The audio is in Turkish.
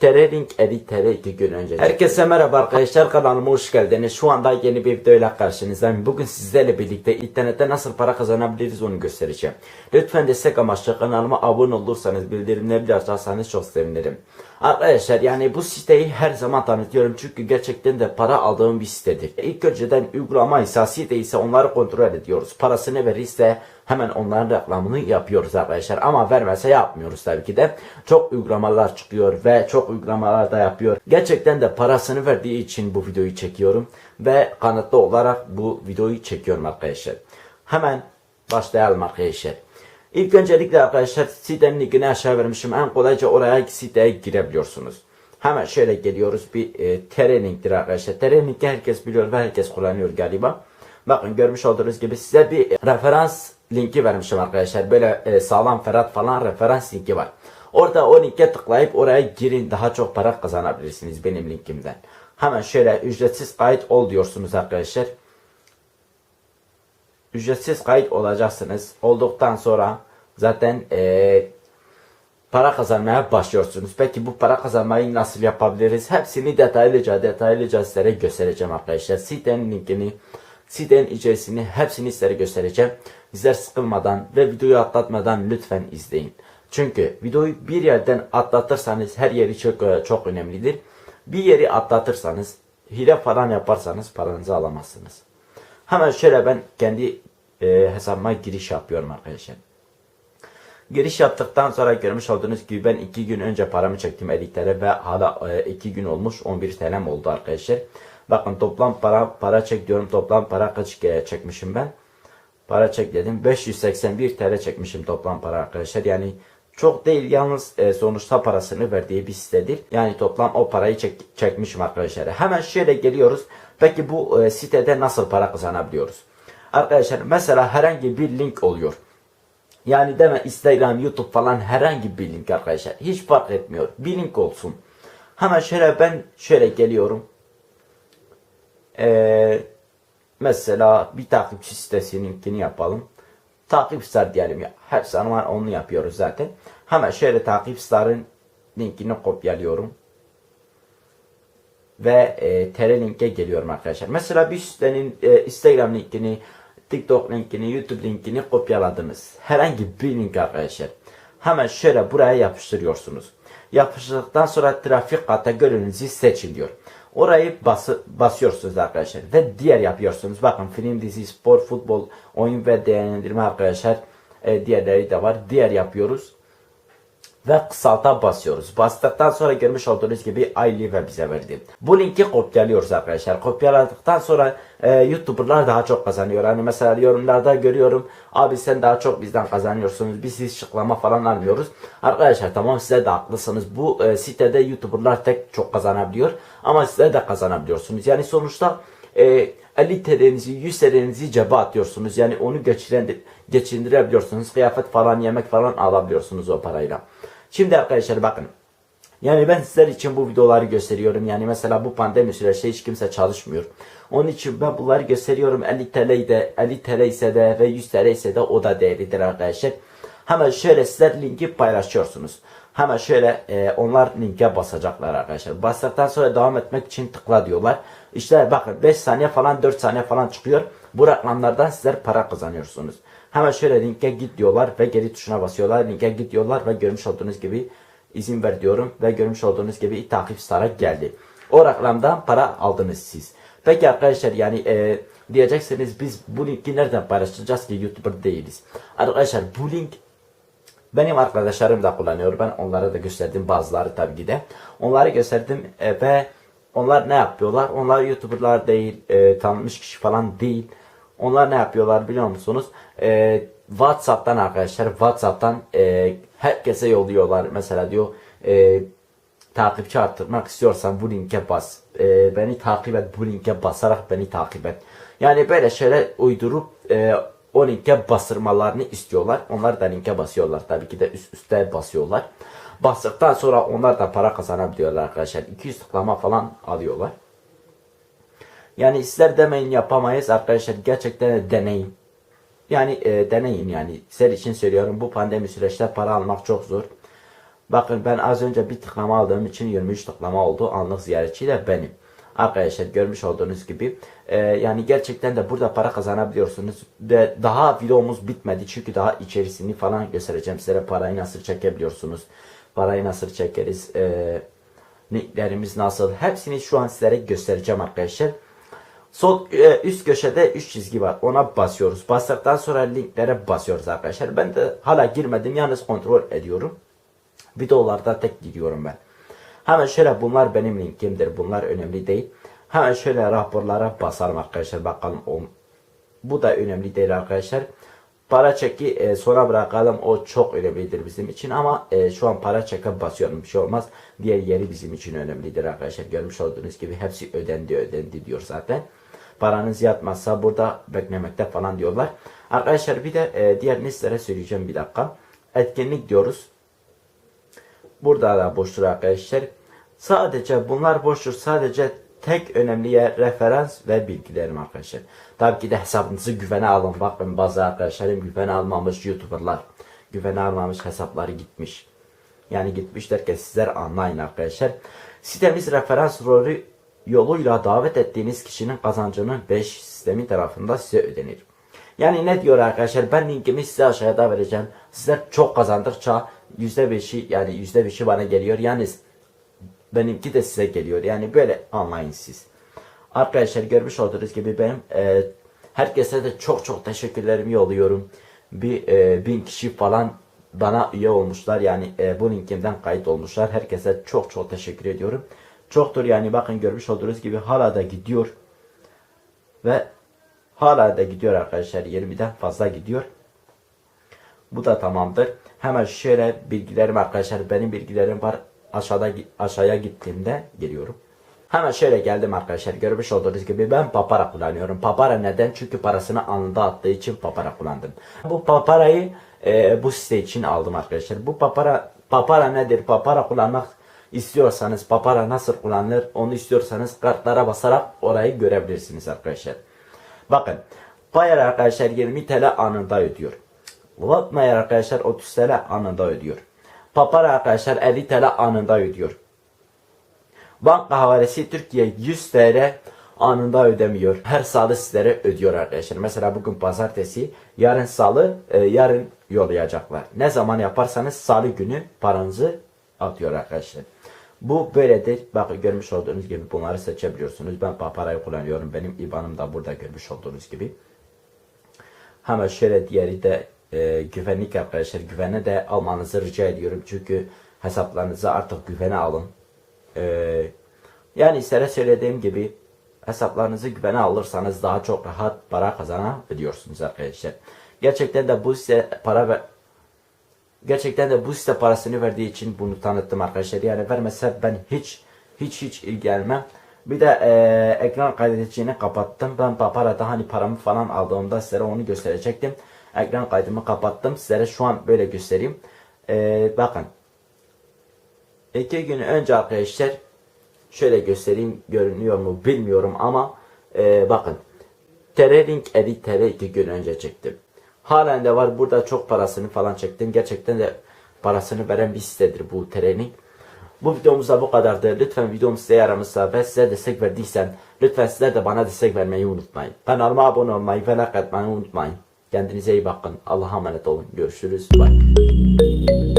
Terelink Edit TR 2 gün önce. Herkese merhaba arkadaşlar kanalıma hoş geldiniz. Şu anda yeni bir videoyla karşınızdayım. Bugün sizlerle birlikte internette nasıl para kazanabiliriz onu göstereceğim. Lütfen destek amaçlı kanalıma abone olursanız bildirimleri de açarsanız çok sevinirim. Arkadaşlar yani bu siteyi her zaman tanıtıyorum çünkü gerçekten de para aldığım bir sitedir. İlk önceden uygulama ise site ise onları kontrol ediyoruz. Parasını verirse hemen onların reklamını yapıyoruz arkadaşlar. Ama vermezse yapmıyoruz tabii ki de. Çok uygulamalar çıkıyor ve çok uygulamalar da yapıyor. Gerçekten de parasını verdiği için bu videoyu çekiyorum. Ve kanıtlı olarak bu videoyu çekiyorum arkadaşlar. Hemen başlayalım arkadaşlar. İlk öncelikle arkadaşlar sitenin linkini aşağı vermişim. En kolayca oraya siteye girebiliyorsunuz. Hemen şöyle geliyoruz. Bir e, TR linktir arkadaşlar. TR linki herkes biliyor ve herkes kullanıyor galiba. Bakın görmüş olduğunuz gibi size bir referans linki vermişim arkadaşlar. Böyle e, sağlam Ferhat falan referans linki var. Orada o linke tıklayıp oraya girin daha çok para kazanabilirsiniz benim linkimden. Hemen şöyle ücretsiz kayıt ol diyorsunuz arkadaşlar. Ücretsiz kayıt olacaksınız. Olduktan sonra zaten e, para kazanmaya başlıyorsunuz. Peki bu para kazanmayı nasıl yapabiliriz? Hepsini detaylıca detaylıca sizlere göstereceğim arkadaşlar. Sitenin linkini, sitenin içerisini hepsini sizlere göstereceğim. Sizler sıkılmadan ve videoyu atlatmadan lütfen izleyin. Çünkü videoyu bir yerden atlatırsanız her yeri çok e, çok önemlidir. Bir yeri atlatırsanız hile falan yaparsanız paranızı alamazsınız. Hemen şöyle ben kendi e, hesabıma giriş yapıyorum arkadaşlar. Giriş yaptıktan sonra görmüş olduğunuz gibi ben 2 gün önce paramı çektim 50 TL ve hala 2 gün olmuş 11 TL'm oldu arkadaşlar. Bakın toplam para para çek diyorum toplam para kaç kere çekmişim ben. Para çek dedim 581 TL çekmişim toplam para arkadaşlar yani çok değil yalnız e, sonuçta parasını verdiği bir sitedir. Yani toplam o parayı çek, çekmişim arkadaşlar. Hemen şöyle geliyoruz. Peki bu e, sitede nasıl para kazanabiliyoruz? Arkadaşlar mesela herhangi bir link oluyor. Yani deme Instagram, YouTube falan herhangi bir link arkadaşlar. Hiç fark etmiyor. Bir link olsun. Hemen şöyle ben şöyle geliyorum. Ee, mesela bir takipçi sitesinin linkini yapalım. Takip star diyelim ya. Her zaman onu yapıyoruz zaten. Hemen şöyle takip starın linkini kopyalıyorum. Ve e, TR linke geliyorum arkadaşlar. Mesela bir sitenin e, Instagram linkini, TikTok linkini, YouTube linkini kopyaladınız. Herhangi bir link arkadaşlar. Hemen şöyle buraya yapıştırıyorsunuz. Yapıştırdıktan sonra trafik kategorinizi seçin diyor. Orayı bası, basıyorsunuz arkadaşlar. Ve diğer yapıyorsunuz. Bakın film, dizi, spor, futbol, oyun ve değerlendirme arkadaşlar. E, diğerleri de var. Diğer yapıyoruz. Ve kısalta basıyoruz. Bastıktan sonra görmüş olduğunuz gibi aylığı ve bize verdi. Bu linki kopyalıyoruz arkadaşlar. Kopyaladıktan sonra e, YouTuber'lar daha çok kazanıyor. Hani mesela yorumlarda görüyorum. Abi sen daha çok bizden kazanıyorsunuz. Biz hiç şıklama falan almıyoruz. Arkadaşlar tamam size de haklısınız. Bu e, sitede YouTuber'lar tek çok kazanabiliyor. Ama size de kazanabiliyorsunuz. Yani sonuçta e, 50 TL'nizi 100 TL'nizi cebe atıyorsunuz. Yani onu geçiren, geçindirebiliyorsunuz. Kıyafet falan yemek falan alabiliyorsunuz o parayla. Şimdi arkadaşlar bakın. Yani ben sizler için bu videoları gösteriyorum. Yani mesela bu pandemi süreçte hiç kimse çalışmıyor. Onun için ben bunları gösteriyorum. 50 TL de 50 TL ise de ve 100 TL ise de o da değerlidir arkadaşlar. Hemen şöyle sizler linki paylaşıyorsunuz. Hemen şöyle e, onlar linke basacaklar arkadaşlar. Bastıktan sonra devam etmek için tıkla diyorlar. İşte bakın 5 saniye falan 4 saniye falan çıkıyor. Bu reklamlardan sizler para kazanıyorsunuz. Hemen şöyle linke git diyorlar ve geri tuşuna basıyorlar. Linke git diyorlar ve görmüş olduğunuz gibi izin ver diyorum ve görmüş olduğunuz gibi takip stara geldi. O reklamdan para aldınız siz. Peki arkadaşlar yani e, diyeceksiniz biz bu linki nereden paylaşacağız ki YouTuber değiliz. Arkadaşlar bu link benim arkadaşlarım da kullanıyor. Ben onlara da gösterdim bazıları tabii ki de. Onları gösterdim e, ve onlar ne yapıyorlar? Onlar YouTuber'lar değil, e, tanınmış kişi falan değil. Onlar ne yapıyorlar biliyor musunuz? E, WhatsApp'tan arkadaşlar, WhatsApp'tan e, herkese yolluyorlar. Mesela diyor e, takipçi arttırmak istiyorsan bu linke bas. E, beni takip et, bu linke basarak beni takip et. Yani böyle şeyler uydurup e, o linke bastırmalarını istiyorlar. Onlar da linke basıyorlar. Tabii ki de üst üste basıyorlar. Bastıktan sonra onlar da para kazanabiliyorlar arkadaşlar. 200 tıklama falan alıyorlar. Yani sizler demeyin yapamayız arkadaşlar. Gerçekten de deneyin. Yani e, deneyin yani. Sizler için söylüyorum bu pandemi süreçte para almak çok zor. Bakın ben az önce bir tıklama aldığım için 23 tıklama oldu. Anlık ziyaretçi de benim. Arkadaşlar görmüş olduğunuz gibi e, yani gerçekten de burada para kazanabiliyorsunuz. Ve daha videomuz bitmedi çünkü daha içerisini falan göstereceğim size parayı nasıl çekebiliyorsunuz. Parayı nasıl çekeriz. E, nicklerimiz nasıl hepsini şu an sizlere göstereceğim arkadaşlar. Sol e, üst köşede 3 çizgi var. Ona basıyoruz. Bastıktan sonra linklere basıyoruz arkadaşlar. Ben de hala girmedim. Yalnız kontrol ediyorum. Videolarda tek gidiyorum ben. Hemen şöyle bunlar benim linkimdir. Bunlar önemli değil. Hemen şöyle raporlara basarım arkadaşlar. Bakalım o, bu da önemli değil arkadaşlar. Para çeki e, sonra bırakalım. O çok önemlidir bizim için ama e, şu an para çeke basıyorum. Bir şey olmaz. Diğer yeri bizim için önemlidir arkadaşlar. Görmüş olduğunuz gibi hepsi ödendi ödendi diyor zaten. Paranız yatmazsa burada beklemekte falan diyorlar. Arkadaşlar bir de e, diğer listelere söyleyeceğim bir dakika. Etkinlik diyoruz. Burada da boştur arkadaşlar. Sadece bunlar boştur. Sadece tek önemli yer referans ve bilgilerim arkadaşlar. Tabii ki de hesabınızı güvene alın. Bakın bazı arkadaşlarım güvene almamış YouTuber'lar. Güvene almamış hesapları gitmiş. Yani gitmiş derken sizler anlayın arkadaşlar. Sitemiz referans rolü yoluyla davet ettiğiniz kişinin kazancının 5 sistemi tarafından size ödenir. Yani ne diyor arkadaşlar ben linkimi size aşağıda vereceğim. Sizler çok kazandıkça %5'i yani %5'i bana geliyor. Yani benimki de size geliyor. Yani böyle anlayın siz. Arkadaşlar görmüş olduğunuz gibi benim e, herkese de çok çok teşekkürlerimi yolluyorum. Bir e, bin kişi falan bana üye olmuşlar. Yani e, bu linkimden kayıt olmuşlar. Herkese çok çok teşekkür ediyorum. Çoktur yani bakın görmüş olduğunuz gibi hala da gidiyor. Ve hala da gidiyor arkadaşlar. 20'den fazla gidiyor. Bu da tamamdır. Hemen şöyle bilgilerim arkadaşlar. Benim bilgilerim var. Aşağıda aşağıya gittiğimde geliyorum. Hemen şöyle geldim arkadaşlar. Görmüş olduğunuz gibi ben papara kullanıyorum. Papara neden? Çünkü parasını anında attığı için papara kullandım. Bu paparayı e, bu site için aldım arkadaşlar. Bu papara papara nedir? Papara kullanmak istiyorsanız papara nasıl kullanılır onu istiyorsanız kartlara basarak orayı görebilirsiniz arkadaşlar. Bakın Payer arkadaşlar 20 TL anında ödüyor. Vatmayer arkadaşlar 30 TL anında ödüyor. Papara arkadaşlar 50 TL anında ödüyor. Banka havalesi Türkiye 100 TL anında ödemiyor. Her salı sizlere ödüyor arkadaşlar. Mesela bugün pazartesi, yarın salı, e, yarın yollayacaklar. Ne zaman yaparsanız salı günü paranızı atıyor arkadaşlar. Bu böyledir. Bakın görmüş olduğunuz gibi bunları seçebiliyorsunuz. Ben paparayı kullanıyorum. Benim IBAN'ım da burada görmüş olduğunuz gibi. Hemen şöyle diğeri de e, güvenlik arkadaşlar. Güvene de almanızı rica ediyorum. Çünkü hesaplarınızı artık güvene alın. E, yani size söylediğim gibi hesaplarınızı güvene alırsanız daha çok rahat para kazanabiliyorsunuz arkadaşlar. Gerçekten de bu size para ve gerçekten de bu site parasını verdiği için bunu tanıttım arkadaşlar. Yani vermese ben hiç hiç hiç ilgilenmem. Bir de e, ekran kaydedicini kapattım. Ben Papara'da hani paramı falan aldığımda size onu gösterecektim. Ekran kaydımı kapattım. Size şu an böyle göstereyim. E, bakın. İki gün önce arkadaşlar şöyle göstereyim görünüyor mu bilmiyorum ama e, bakın. Terelink Edit TR iki gün önce çektim. Halen de var. Burada çok parasını falan çektim. Gerçekten de parasını veren bir sitedir bu training. Bu videomuzda bu kadardı. Lütfen videom size yaramışsa ve size destek verdiysen lütfen sizler de bana destek vermeyi unutmayın. Kanalıma abone olmayı ve like atmayı unutmayın. Kendinize iyi bakın. Allah'a emanet olun. Görüşürüz. Bye.